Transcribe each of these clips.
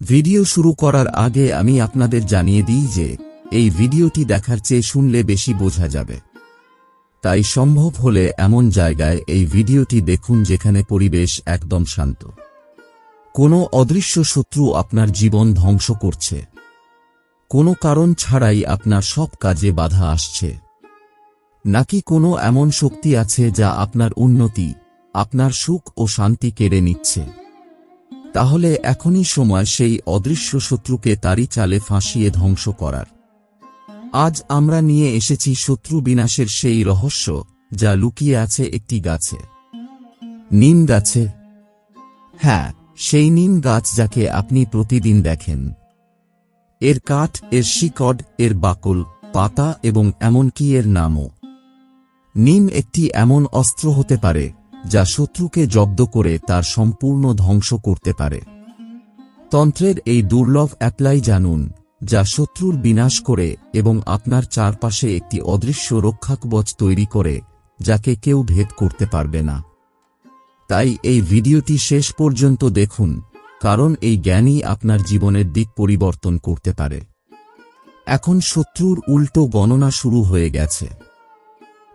Video শুরু করার আগে আমি আপনাদের জানিয়ে দিই যে, এই ভিডিওটি দেখার চেয়ে শুনলে বেশি বোঝা যাবে। তাই সম্ভব হলে এমন জায়গায় এই ভিডিওটি দেখুন যেখানে পরিবেশ একদম শান্ত। কোনো অদৃশ্য শত্রু আপনার জীবন ধ্বংস করছে। কোনো কারণ ছাড়াই আপনার সব কাজে বাধা আসছে। নাকি কোনো এমন শক্তি আছে যা আপনার উন্নতি, আপনার সুখ ও শান্তি কেড়ে নিচ্ছে? তাহলে এখনই সময় সেই অদৃশ্য শত্রুকে তারই চালে ফাঁসিয়ে ধ্বংস করার। আজ আমরা নিয়ে এসেছি শত্রু বিনাশের সেই রহস্য, যা লুকিয়ে আছে একটি গাছে। নিম গাছে। হ্যাঁ সেই নিম গাছ যাকে আপনি প্রতিদিন দেখেন। এর কাঠ, এর শিকড়, এর বাকল, পাতা এবং এমনকি এর নামও। নিম একটি এমন অস্ত্র হতে পারে যা শত্রুকে জব্দ করে তার সম্পূর্ণ ধ্বংস করতে পারে। তন্ত্রের এই দুর্লভ অ্যাপ্লাই জানুন, যা শত্রুর বিনাশ করে এবং আপনার চারপাশে একটি অদৃশ্য রক্ষাকবচ তৈরি করে, যাকে কেউ ভেদ করতে পারবে না। তাই এই ভিডিওটি শেষ পর্যন্ত দেখুন, কারণ এই জ্ঞানই আপনার জীবনের দিক পরিবর্তন করতে পারে। এখন শত্রুর উল্টো গণনা শুরু হয়ে গেছে।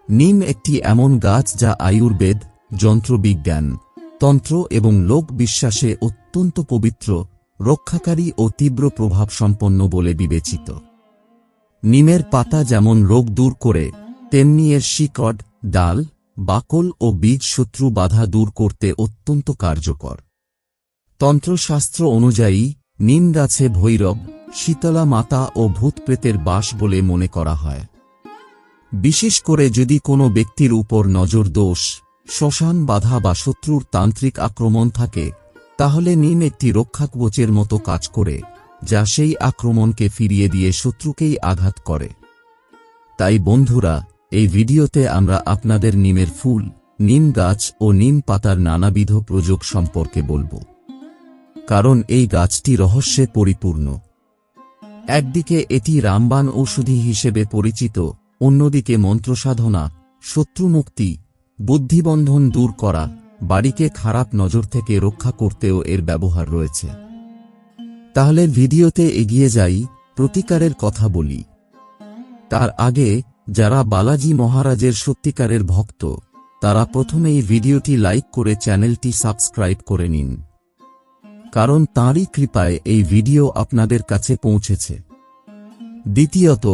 নিম একটি এমন গাছ যা আয়ুর্বেদ যন্ত্রবিজ্ঞান, তন্ত্র এবং লোক বিশ্বাসে অত্যন্ত পবিত্র, রক্ষাকারী ও তীব্র প্রভাব সম্পন্ন বলে বিবেচিত। নিমের পাতা যেমন রোগ দূর করে, তেমনি এর শিকড়, ডাল, বাকল ও বীজ শত্রু বাধা দূর করতে অত্যন্ত কার্যকর। তন্ত্রশাস্ত্র অনুযায়ী, নিম গাছে ভৈরব, শীতলা মাতা ও ভূতপ্রেতের বাস বলে মনে করা হয়। বিশেষ করে যদি কোনো ব্যক্তির উপর নজর দোষ শ্মশান বাধা বা শত্রুর তান্ত্রিক আক্রমণ থাকে, তাহলে নিম একটি রক্ষাকবচের মতো কাজ করে, যা সেই আক্রমণকে ফিরিয়ে দিয়ে শত্রুকেই আঘাত করে। তাই বন্ধুরা, এই ভিডিওতে আমরা আপনাদের নিমের ফুল, নিম গাছ ও নিম পাতার নানাবিধ প্রযোগ সম্পর্কে বলব। কারণ এই গাছটি রহস্যে পরিপূর্ণ। একদিকে এটি রামবান ঔষধি হিসেবে পরিচিত, অন্যদিকে মন্ত্রসাধনা, শত্রুমুক্তি বুদ্ধিবন্ধন দূর করা, বাড়িকে খারাপ নজর থেকে রক্ষা করতেও এর ব্যবহার রয়েছে। তাহলে ভিডিওতে এগিয়ে যাই, প্রতিকারের কথা বলি। তার আগে, যারা বালাজি মহারাজের সত্যিকারের ভক্ত, তারা প্রথমেই ভিডিওটি লাইক করে চ্যানেলটি সাবস্ক্রাইব করে নিন। কারণ তাঁরই কৃপায় এই ভিডিও আপনাদের কাছে পৌঁছেছে। দ্বিতীয়ত,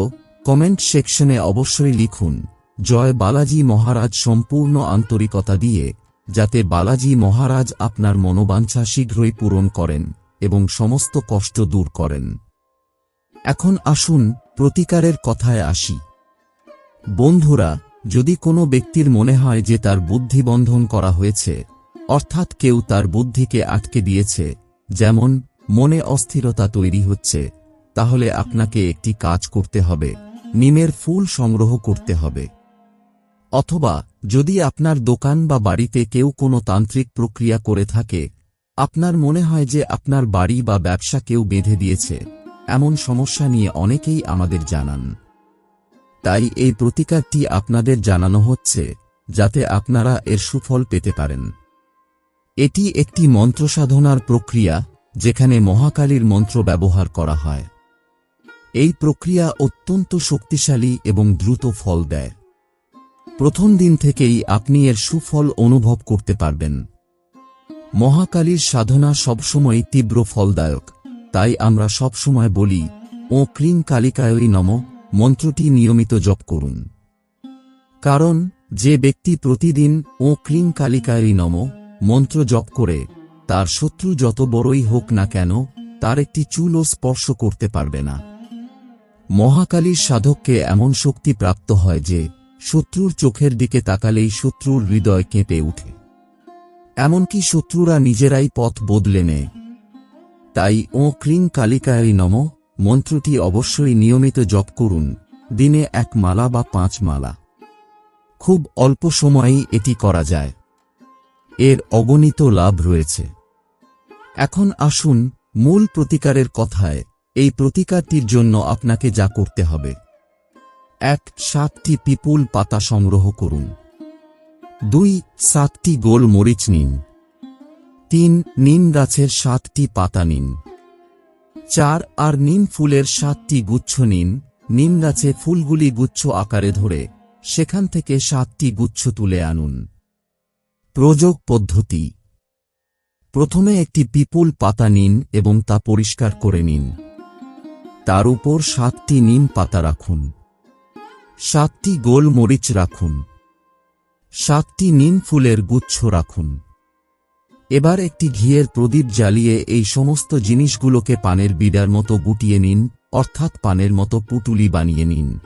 কমেন্ট সেকশনে অবশ্যই লিখুন জয় বালাজি মহারাজ সম্পূর্ণ আন্তরিকতা দিয়ে, যাতে বালাজি মহারাজ আপনার মনোবাঞ্ছা শীঘ্রই পূরণ করেন এবং সমস্ত কষ্ট দূর করেন। এখন আসুন প্রতিকারের কথায় আসি। বন্ধুরা, যদি কোনো ব্যক্তির মনে হয় যে তার বুদ্ধিবন্ধন করা হয়েছে, অর্থাৎ কেউ তার বুদ্ধিকে আটকে দিয়েছে, যেমন মনে অস্থিরতা তৈরি হচ্ছে, তাহলে আপনাকে একটি কাজ করতে হবে, নিমের ফুল সংগ্রহ করতে হবে। অথবা যদি আপনার দোকান বা বাড়িতে কেউ কোনো তান্ত্রিক প্রক্রিয়া করে থাকে, আপনার মনে হয় যে আপনার বাড়ি বা ব্যবসা কেউ বেঁধে দিয়েছে, এমন সমস্যা নিয়ে অনেকেই আমাদের জানান। তাই এই প্রতিকারটি আপনাদের জানানো হচ্ছে, যাতে আপনারা এর সুফল পেতে পারেন। এটি একটি মন্ত্রসাধনার প্রক্রিয়া, যেখানে মহাকালীর মন্ত্র ব্যবহার করা হয়। এই প্রক্রিয়া অত্যন্ত শক্তিশালী এবং দ্রুত ফল দেয়। প্রথম দিন থেকেই আপনি এর সুফল অনুভব করতে পারবেন। মহাকালীর সাধনা সবসময় তীব্র ফলদায়ক। তাই আমরা সবসময় বলি, ও ক্রিং কালিকায়ই নম, মন্ত্রটি নিয়মিত জপ করুন। কারণ, যে ব্যক্তি প্রতিদিন ও ক্রিং কালিকায়ই নম, মন্ত্র জপ করে, তার শত্রু যত বড়ই হোক না কেন, তার একটি চুলও স্পর্শ করতে পারবে না। মহাকালীর সাধককে এমন শক্তি প্রাপ্ত হয় যে শত্রুর চোখের দিকে তাকালেই শত্রুর হৃদয় কেঁপে উঠে এমনকি শত্রুরা নিজেরাই পথ বদলে নেয়। তাই ও ক্রিং কালিকায় নম, মন্ত্রটি অবশ্যই নিয়মিত জপ করুন, দিনে এক মালা বা পাঁচ মালা। খুব অল্প সময়েই এটি করা যায়। এর অগণিত লাভ রয়েছে। এখন আসুন মূল প্রতিকারের কথায়, এই প্রতিকারটির জন্য আপনাকে যা করতে হবে। এক সাতটি পিপুল পাতা সংগ্রহ করুন। দুই সাতটি গোল মরিচ নিন। তিন নিম গাছের সাতটি পাতা নিন। চার আর নিম ফুলের সাতটি গুচ্ছ নিন। নিম গাছে ফুলগুলি গুচ্ছ আকারে ধরে সেখান থেকে সাতটি গুচ্ছ তুলে আনুন। প্রযোগ পদ্ধতি। প্রথমে একটি পিপুল পাতা নিন এবং তা পরিষ্কার করে নিন। তার উপর সাতটি নিম পাতা রাখুন। সাতটি গোল মরিচ রাখুন। সাতটি নিম ফুলের গুচ্ছ রাখুন। এবার একটি ঘিয়ের প্রদীপ জ্বালিয়ে এই সমস্ত জিনিসগুলোকে পানের বিডার মতো গুটিয়ে নিন, অর্থাৎ পানের মতো পুটুলি বানিয়ে নিন।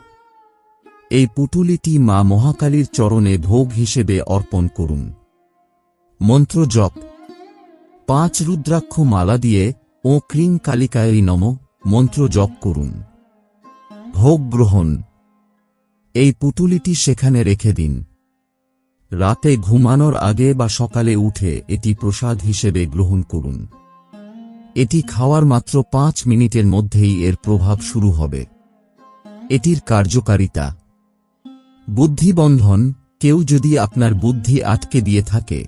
এই পুটুলিটি মা মহাকালীর চরণে ভোগ হিসেবে অর্পণ করুন। মন্ত্র জপ। পাঁচ রুদ্রাক্ষ মালা দিয়ে, ও ক্রিং কালিকায় নম মন্ত্র জপ করুন। ভোগ গ্রহণ। এই পুটুলিটি সেখানে রেখে দিন। রাতে ঘুমানোর আগে বা সকালে উঠে এটি প্রসাদ হিসেবে গ্রহণ করুন। এটি খাওয়ার মাত্র পাঁচ মিনিটের মধ্যেই এর প্রভাব শুরু হবে। এটির কার্যকারিতা। বুদ্ধিবন্ধন, কেউ যদি আপনার বুদ্ধি আটকে দিয়ে থাকে,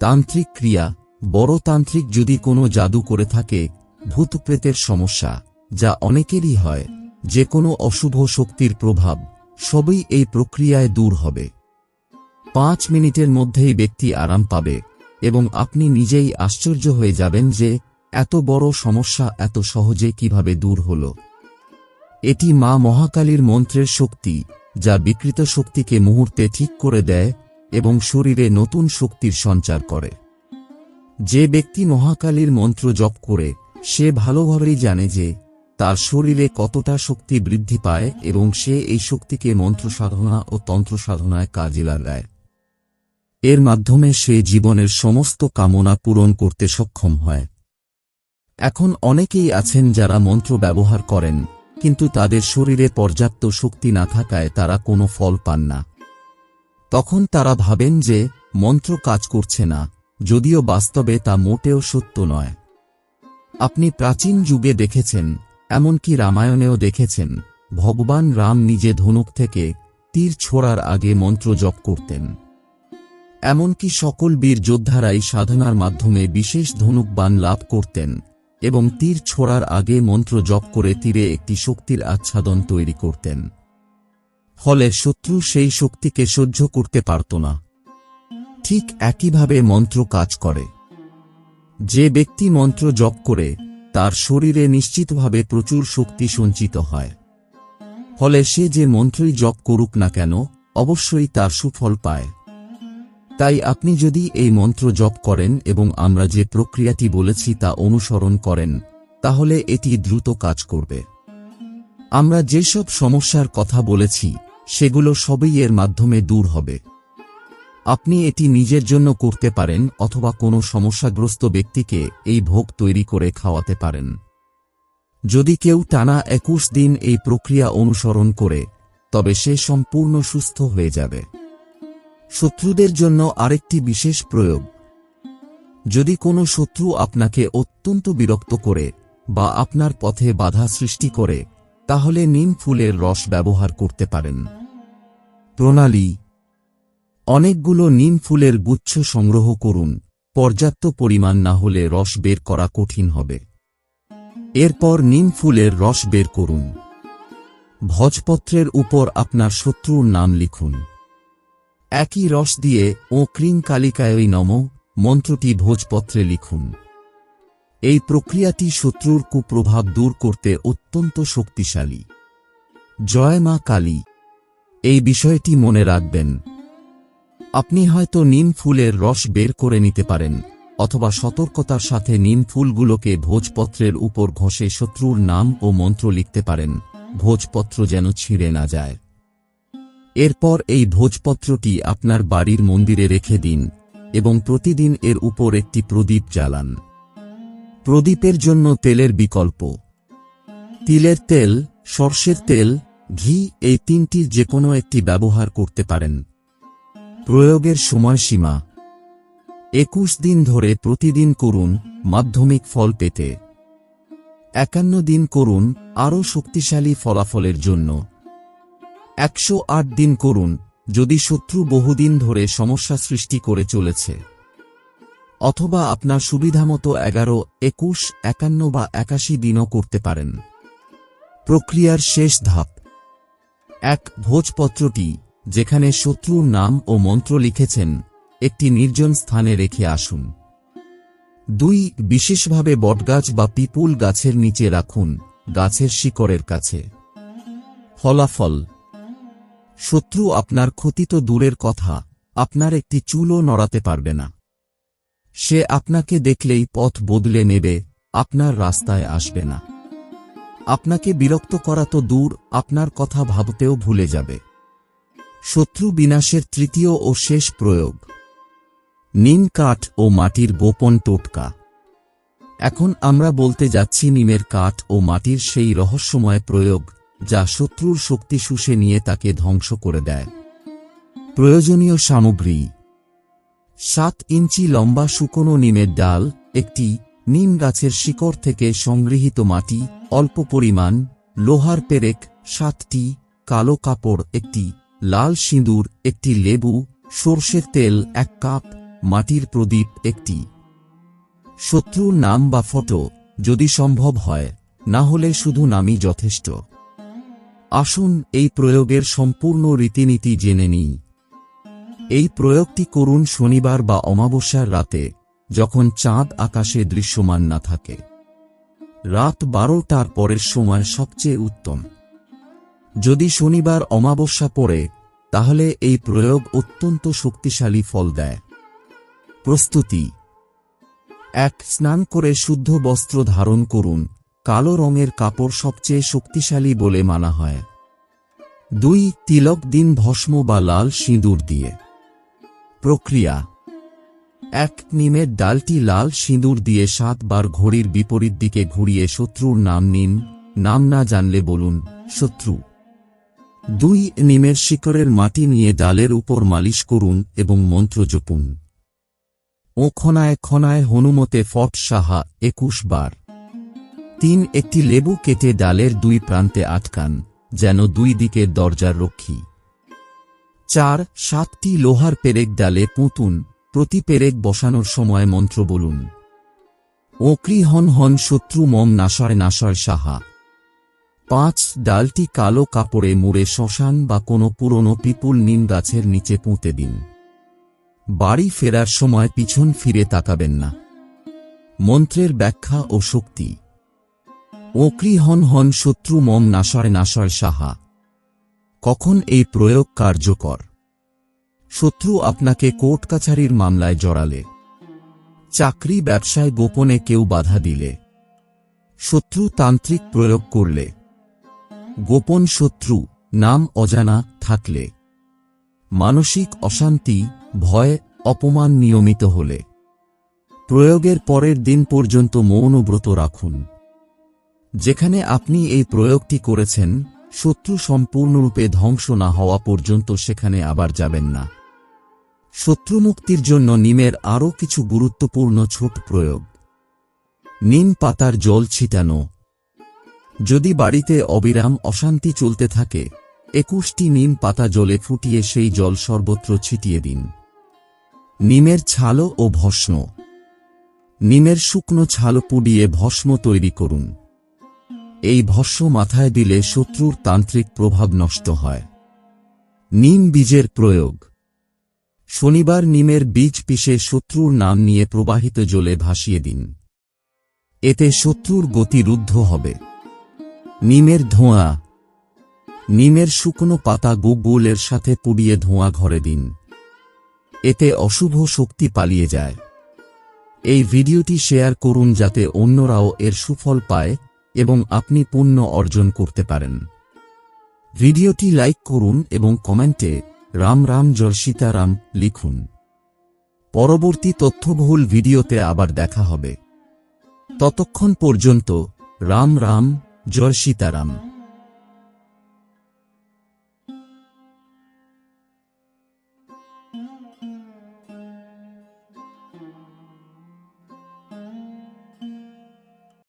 তান্ত্রিক ক্রিয়া, বড় তান্ত্রিক যদি কোনো জাদু করে থাকে, ভূতপ্রেতের সমস্যা, যা অনেকেরই হয়, যে কোনো অশুভ শক্তির প্রভাব সবই এই প্রক্রিয়ায় দূর হবে। পাঁচ মিনিটের মধ্যেই ব্যক্তি আরাম পাবে এবং আপনি নিজেই আশ্চর্য হয়ে যাবেন যে, এত বড় সমস্যা এত সহজে কীভাবে দূর হল। এটি মা মহাকালীর মন্ত্রের শক্তি, যা বিকৃত শক্তিকে মুহূর্তে ঠিক করে দেয় এবং শরীরে নতুন শক্তির সঞ্চার করে। যে ব্যক্তি মহাকালীর মন্ত্র জপ করে, সে ভালোভাবেই জানে যে তার শরীরে কতটা শক্তি বৃদ্ধি পায় এবং সে এই শক্তিকে মন্ত্র সাধনা ও তন্ত্র সাধনায় কাজে লাগায়। এর মাধ্যমে সে জীবনের সমস্ত কামনা পূরণ করতে সক্ষম হয়। এখন অনেকেই আছেন যারা মন্ত্র ব্যবহার করেন, কিন্তু তাদের শরীরে পর্যাপ্ত শক্তি না থাকায় তারা কোনো ফল পান না। তখন তারা ভাবেন যে, মন্ত্র কাজ করছে না, যদিও বাস্তবে তা মোটেও সত্য নয়। আপনি প্রাচীন যুগে দেখেছেন এমনকি রামায়ণেও দেখেছেন, ভগবান রাম নিজে ধনুক থেকে তীর ছোড়ার আগে মন্ত্র জপ করতেন। এমনকি সকল বীর যোদ্ধারাই সাধনার মাধ্যমে বিশেষ ধনুক বান লাভ করতেন এবং তীর ছোড়ার আগে মন্ত্র জপ করে তীরে একটি শক্তির আচ্ছাদন তৈরি করতেন। ফলে শত্রু সেই শক্তিকে সহ্য করতে পারত না। ঠিক একইভাবে মন্ত্র কাজ করে। যে ব্যক্তি মন্ত্র জপ করে তার শরীরে নিশ্চিতভাবে প্রচুর শক্তি সঞ্চিত হয়। ফলে সে যে মন্ত্রই জপ করুক না কেন, অবশ্যই তার সুফল পায়। তাই আপনি যদি এই মন্ত্র জপ করেন এবং আমরা যে প্রক্রিয়াটি বলেছি তা অনুসরণ করেন, তাহলে এটি দ্রুত কাজ করবে। আমরা যেসব সমস্যার কথা বলেছি, সেগুলো সবই এর মাধ্যমে দূর হবে। আপনি এটি নিজের জন্য করতে পারেন অথবা কোনো সমস্যাগ্রস্ত ব্যক্তিকে এই ভোগ তৈরি করে খাওয়াতে পারেন। যদি কেউ টানা একুশ দিন এই প্রক্রিয়া অনুসরণ করে, তবে সে সম্পূর্ণ সুস্থ হয়ে যাবে। শত্রুদের জন্য আরেকটি বিশেষ প্রয়োগ। যদি কোনো শত্রু আপনাকে অত্যন্ত বিরক্ত করে বা আপনার পথে বাধা সৃষ্টি করে, তাহলে নিম ফুলের রস ব্যবহার করতে পারেন। প্রণালী অনেকগুলো নিম ফুলের গুচ্ছ সংগ্রহ করুন, পর্যাপ্ত পরিমাণ না হলে রস বের করা কঠিন হবে। এরপর নিম ফুলের রস বের করুন। ভজপত্রের উপর আপনার শত্রুর নাম লিখুন। একই রস দিয়ে ও ক্রিং কালিকায় নম, মন্ত্রটি ভোজপত্রে লিখুন। এই প্রক্রিয়াটি শত্রুর কুপ্রভাব দূর করতে অত্যন্ত শক্তিশালী। জয় মা কালী। এই বিষয়টি মনে রাখবেন। আপনি হয়তো নিম ফুলের রস বের করে নিতে পারেন, অথবা সতর্কতার সাথে নিম ফুলগুলোকে ভোজপত্রের উপর ঘষে শত্রুর নাম ও মন্ত্র লিখতে পারেন, ভোজপত্র যেন ছিঁড়ে না যায়। এরপর এই ভোজপত্রটি আপনার বাড়ির মন্দিরে রেখে দিন এবং প্রতিদিন এর উপর একটি প্রদীপ জ্বালান। প্রদীপের জন্য তেলের বিকল্প। তিলের তেল, সর্ষের তেল, ঘি এই তিনটির যে কোনো একটি ব্যবহার করতে পারেন। প্রয়োগের সময়সীমা। একুশ দিন ধরে প্রতিদিন করুন, মাধ্যমিক ফল পেতে। একান্ন দিন করুন, আরও শক্তিশালী ফলাফলের জন্য। একশো আট দিন করুন, যদি শত্রু বহুদিন ধরে সমস্যা সৃষ্টি করে চলেছে। অথবা আপনার সুবিধামতো এগারো, একুশ, একান্ন বা একাশি দিনও করতে পারেন। প্রক্রিয়ার শেষ ধাপ। এক, ভোজপত্রটি। যেখানে শত্রুর নাম ও মন্ত্র লিখেছেন, একটি নির্জন স্থানে রেখে আসুন। দুই, বিশেষভাবে বটগাছ বা পিপুল গাছের নিচে রাখুন, গাছের শিকড়ের কাছে। ফলাফল। শত্রু আপনার ক্ষতি তো দূরের কথা, আপনার একটি চুলও নড়াতে পারবে না। সে আপনাকে দেখলেই পথ বদলে নেবে, আপনার রাস্তায় আসবে না। আপনাকে বিরক্ত করা তো দূর, আপনার কথা ভাবতেও ভুলে যাবে। শত্রু বিনাশের তৃতীয় ও শেষ প্রয়োগ। নিম কাঠ ও মাটির গোপন টোটকা। এখন আমরা বলতে যাচ্ছি নিমের কাঠ ও মাটির সেই রহস্যময় প্রয়োগ, যা শত্রুর শক্তি শুষে নিয়ে তাকে ধ্বংস করে দেয়। প্রয়োজনীয় সামগ্রী। সাত ইঞ্চি লম্বা শুকনো নিমের ডাল, একটি নিম গাছের শিকড় থেকে সংগৃহীত মাটি, অল্প পরিমাণ, লোহার পেরেক, সাতটি, কালো কাপড়, একটি লাল সিঁদুর, একটি লেবু, সর্ষের তেল, এক কাপ, মাটির প্রদীপ, একটি। শত্রুর নাম বা ফটো, যদি সম্ভব হয়, না হলে শুধু নামই যথেষ্ট। আসুন এই প্রয়োগের সম্পূর্ণ রীতিনীতি জেনে নিই। এই প্রয়োগটি করুন শনিবার বা অমাবস্যার রাতে, যখন চাঁদ আকাশে দৃশ্যমান না থাকে। রাত বারোটার পরের সময় সবচেয়ে উত্তম। যদি শনিবার অমাবস্যা পড়ে, তাহলে এই প্রয়োগ অত্যন্ত শক্তিশালী ফল দেয়। প্রস্তুতি। এক, স্নান করে শুদ্ধ বস্ত্র ধারণ করুন। কালো রঙের কাপড় সবচেয়ে শক্তিশালী বলে মানা হয়। দুই, তিলক দিন ভস্ম বা লাল সিঁদুর দিয়ে। প্রক্রিয়া। এক, নিমের ডালটি লাল সিঁদুর দিয়ে সাতবার ঘড়ির বিপরীত দিকে ঘুরিয়ে শত্রুর নাম নিন। নাম না জানলে বলুন, শত্রু। দুই নিমের শিকড়ের মাটি নিয়ে ডালের উপর মালিশ করুন এবং মন্ত্র জপুন। ও খনায় খনায় হনুমতে ফট সাহা একুশ বার। তিন, একটি লেবু কেটে ডালের দুই প্রান্তে আটকান, যেন দুই দিকের দরজার রক্ষী। চার, সাতটি লোহার পেরেক ডালে পুঁতুন, প্রতি পেরেক বসানোর সময় মন্ত্র বলুন। ওক্রি হন হন শত্রু মম নাশয় নাশয় সাহা। পাঁচ ডালটি কালো কাপড়ে মুড়ে শ্মশান বা কোনো পুরনো পিপুল নিম গাছের নিচে পুঁতে দিন। বাড়ি ফেরার সময় পিছন ফিরে তাকাবেন না। মন্ত্রের ব্যাখ্যা ও শক্তি। ওক্রি হন হন শত্রু মম নাশয় নাশয় সাহা। কখন এই প্রয়োগ কার্যকর? শত্রু আপনাকে কোর্ট কাছারির মামলায় জড়ালে। চাকরি ব্যবসায় গোপনে কেউ বাধা দিলে। শত্রু তান্ত্রিক প্রয়োগ করলে। গোপন শত্রু, নাম অজানা থাকলে। মানসিক অশান্তি, ভয়, অপমান নিয়মিত হলে। প্রয়োগের পরের দিন পর্যন্ত মৌনব্রত রাখুন। যেখানে আপনি এই প্রয়োগটি করেছেন, শত্রু সম্পূর্ণরূপে ধ্বংস না হওয়া পর্যন্ত সেখানে আবার যাবেন না। শত্রুমুক্তির জন্য নিমের আরও কিছু গুরুত্বপূর্ণ ছোট প্রয়োগ। নিম পাতার জল ছিটানো যদি বাড়িতে অবিরাম অশান্তি চলতে থাকে, একুশটি নিম পাতা জলে ফুটিয়ে সেই জল সর্বত্র ছিটিয়ে দিন। নিমের ছালো ও ভস্ম। নিমের শুকনো ছাল পুড়িয়ে ভস্ম তৈরি করুন। এই ভস্ম মাথায় দিলে শত্রুর তান্ত্রিক প্রভাব নষ্ট হয়। নিম বীজের প্রয়োগ। শনিবার নিমের বীজ পিষে শত্রুর নাম নিয়ে প্রবাহিত জলে ভাসিয়ে দিন। এতে শত্রুর গতি রুদ্ধ হবে। নিমের ধোঁয়া। নিমের শুকনো পাতা গুগুলের সাথে পুড়িয়ে ধোঁয়া ঘরে দিন। এতে অশুভ শক্তি পালিয়ে যায়। এই ভিডিওটি শেয়ার করুন যাতে অন্যরাও এর সুফল পায় এবং আপনি পুণ্য অর্জন করতে পারেন। ভিডিওটি লাইক করুন এবং কমেন্টে রাম রাম জল সীতারাম লিখুন। পরবর্তী তথ্যবহুল ভিডিওতে আবার দেখা হবে। ততক্ষণ পর্যন্ত রাম রাম জয় সীতারাম।